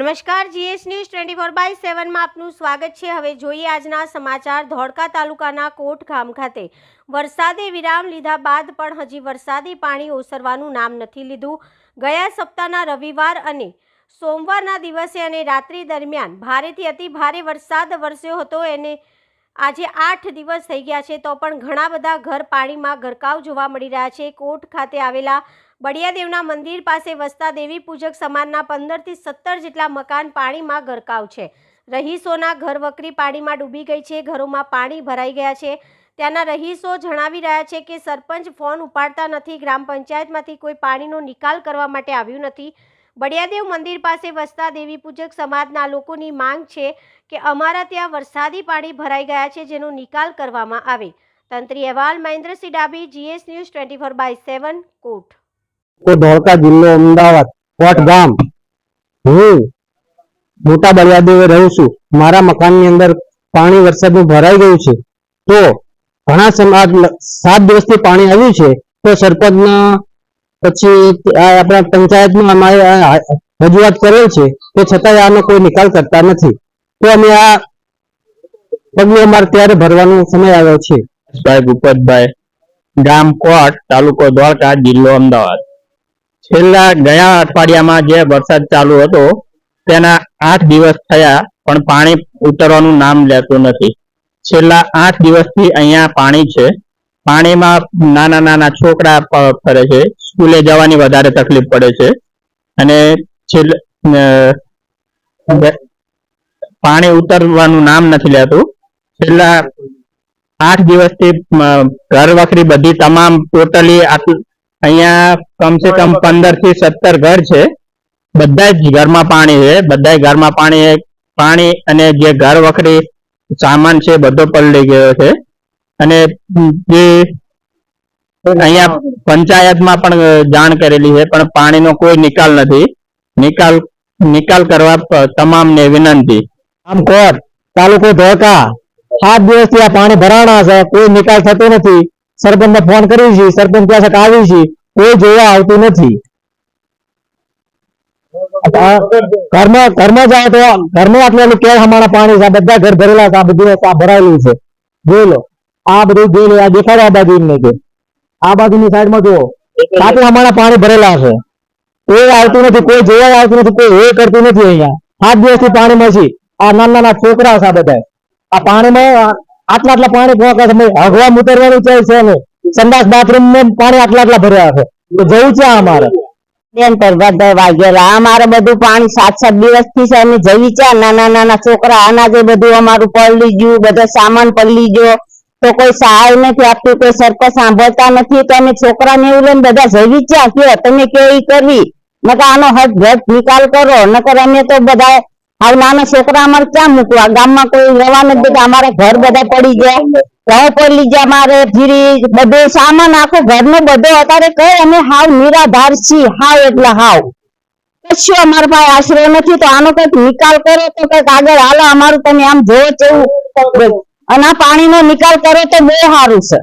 નમસ્કાર, GS news twenty four by સેવનમાં આપનું સ્વાગત છે. હવે જોઈએ આજના સમાચાર ધોળકા તાલુકાના કોટ ગામ ખાતે. વરસાદે વિરામ લીધા બાદ પણ હજી વરસાદી પાણી ઓસરવાનું નામ નથી લીધું. ગયા સપ્તાહના રવિવાર અને સોમવારના દિવસે અને રાત્રિ દરમિયાન ભારેથી અતિ ભારે વરસાદ વરસ્યો હતો. એને આજે આઠ દિવસ થઈ ગયા છે. તો પણ ઘણા બધા ઘર પાણીમાં ગરકાવ જોવા મળી રહ્યા છે. કોટ ખાતે આવેલા બળિયાદેવના મંદિર પાસે વસતા દેવી પૂજક સમાજના પંદરથી સત્તર જેટલા મકાન પાણીમાં ગરકાવ છે. રહીશોના ઘર વકરી પાણીમાં ડૂબી ગઈ છે, ઘરોમાં પાણી ભરાઈ ગયા છે. ત્યાંના રહીશો જણાવી રહ્યા છે કે સરપંચ ફોન ઉપાડતા નથી, ગ્રામ પંચાયતમાંથી કોઈ પાણીનો નિકાલ કરવા માટે આવ્યું નથી. બળિયાદેવ મંદિર પાસે વસતા દેવી પૂજક સમાજના લોકોની માંગ છે કે અમારા ત્યાં વરસાદી પાણી ભરાઈ ગયા છે જેનો નિકાલ કરવામાં આવે. તંત્રી અહેવાલ, Mahendrasinh Dabhi GS news twenty four by seven, કોટ. તો ધોળકા જિલ્લો અમદાવાદ, કોટ ગામ. હું મોટા બળિયાદેવે રહું છું. મારા મકાનની અંદર પાણી વરસાદનું ભરાઈ ગયું છે. તો ઘણા સમાજ સાત દિવસથી પાણી આવ્યું છે. તો સરપંચના પછી આપણા પંચાયતમાં અમારે રજૂઆત કરેલ છે. તે છતાંય આનો કોઈ નિકાલ કરતા નથી. તો અમે આ પગલું અમારે ત્યારે ભરવાનો સમય આવ્યો છે. ભાઈ ભૂપતભાઈ, ગામ કોટ, તાલુકો દ્વારકા જિલ્લો અમદાવાદ. છેલ્લા ગયા અઠવાડિયામાં જે વરસાદ ચાલુ હતો, તેના આઠ દિવસ થયા, પણ પાણી ઉતરવાનું નામ લેતું નથી. છેલ્લા આઠ દિવસથી અહીંયા પાણી છે. પાણીમાં નાના નાના છોકરા ફરે છે. સ્કૂલે જવાની વધારે તકલીફ પડે છે. અને પાણી ઉતરવાનું નામ નથી લેતું. છેલ્લા આઠ દિવસથી ઘર વખરી બધી તમામ ટોટલી અહીંયા કમસે કમ પંદરથી સત્તર ઘર છે. બધા જ ઘરમાં પાણી છે. બધા ઘરમાં પાણી પાણી અને જે ઘર વખરી સામાન છે બધો પલળી ગયો છે. અને જે અહીંયા પંચાયતમાં પણ જાણ કરેલી છે, પણ પાણીનો કોઈ નિકાલ નથી. નિકાલ નિકાલ કરવા તમામને વિનંતી. આમ તાલુકો ધોળકા સાત દિવસથી આ પાણી ભરાણા છે. કોઈ નિકાલ થતો નથી. સરપંચને ફોન કરી છે, સરપંચ પાસે આવી છે, કોઈ જોવા આવતું નથી. આ ઘરમાં ઘરમાં જાવ તો ઘરમાં આટલું આટલું કેળ હમાણા પાણી છે, આ બધા ઘર ભરેલા છે, આ બધું આ ભરાયેલું છે. જોઈ લો આ બધું જોઈ લો, આ દેખાડો આ બાજુ એમને કે આ બાજુની સાઈડમાં જુઓ. આટલા હમાણા પાણી ભરેલા છે. કોઈ આવતું નથી, કોઈ જોવા આવતું નથી, કોઈ એ કરતું નથી અહીંયા. સાત દિવસથી પાણીમાં છે. આ નાના નાના છોકરા છે આ બધા. આ પાણીમાં આટલા આટલા પાણી પહોંચે છે હગવા ઉતરવાનું છે ને સંડાસ બાથરૂમ ને પાણી આટલા આટલા ભર્યા છે. તો જવું છે અમારે? બેન પર બધા અમારે બધું પાણી સાત સાત દિવસથી છે, અમે જઈ છે નાના નાના છોકરા અનાજે બધું અમારું પલળી ગયું, બધો સામાન પલળી ગયો. તો કોઈ સહાય નથી આપતું, કોઈ સરપંચ સાંભળતા નથી. તો અમે છોકરાને એવું લઈને બધા જઈ ચા કે તમે કેવી કરવી? નકર આનો હદ ઘટ નિકાલ કરો. નકર અમે તો બધા આવ નાના છોકરા અમારે ક્યાં મૂકવા? ગામમાં કોઈ રહેવા નથી અમારા ઘર બધા પડી ગયા. ઘઉં પડી ગયા અમારે ફ્રીજ બધું સામાન આખો ઘરનો બધો અત્યારે કઈ અમે હાવ નિરાધાર છીએ. હાવ એટલે હાવ. કશું અમારા પાસે આશરો નથી. તો આનો કંઈક નિકાલ કરો તો કંઈક આગળ હાલો. અમારું તમે આમ જોવો તેવું. અને આ પાણીનો નિકાલ કરો તો બહુ સારું છે.